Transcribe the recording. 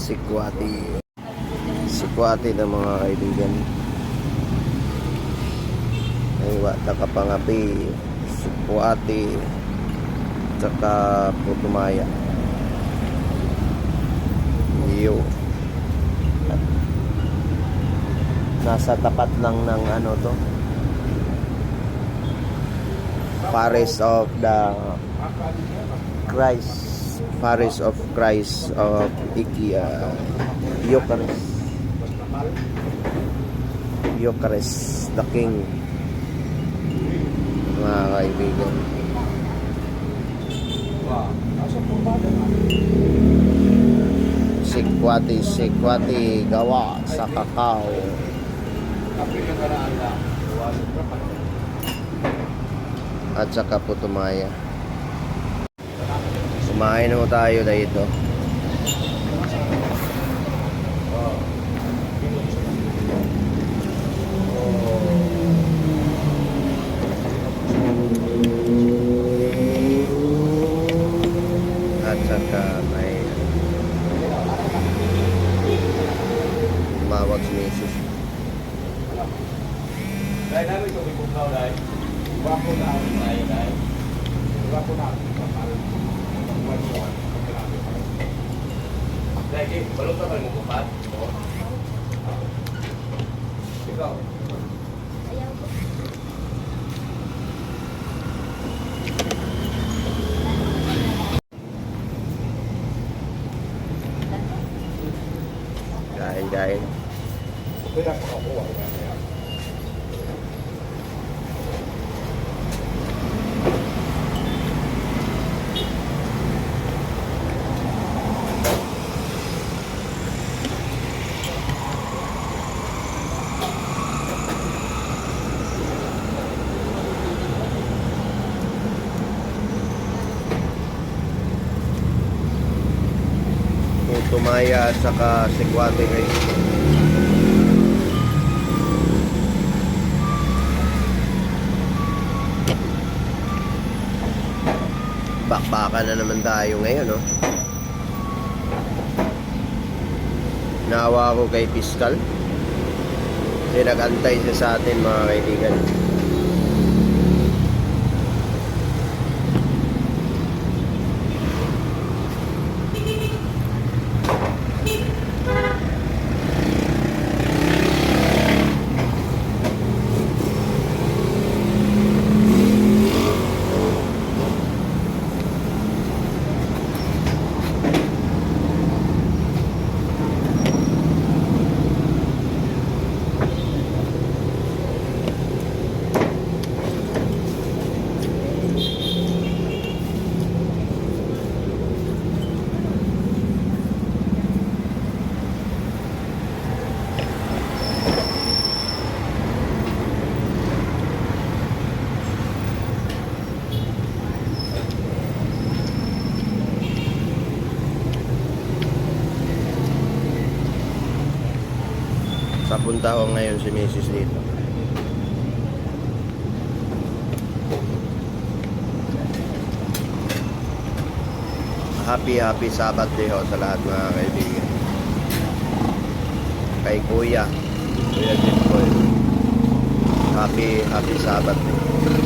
Sikwati. Sikwati ng mga kaibigan. Ay, wata ka pangapi. Sikwati. Tsaka Putumaya. Iyo. Nasa tapat lang ng ano to. Paris of the Christ. Paris of Christ of IKEA. Eucharist. Eucharist, the King. Mga kaibigan. Sikwati, sikwati, gawa sa kakao. At saka putumaya. Kumain na tayo dito. At saka may tumawag si Mrs. Dahil namin ito may dahil. Wako na ako na yun dahil. Wako na ako sa Lagi, belum tahu mau kupat. Ikaw. Dahil, dahil. Pwede ako ako. Putumaya at saka sikwati guys. Bakbakan na naman tayo ngayon, no? Naawa ko kay Piskal. Kasi nag-antay siya sa atin, mga kaibigan. Sa punta ko ngayon si Mrs. dito. Happy, happy Sabbath day ho sa lahat mga kaibigan. Kay Kuya. Kuya Jimboy. Happy, happy Sabbath day.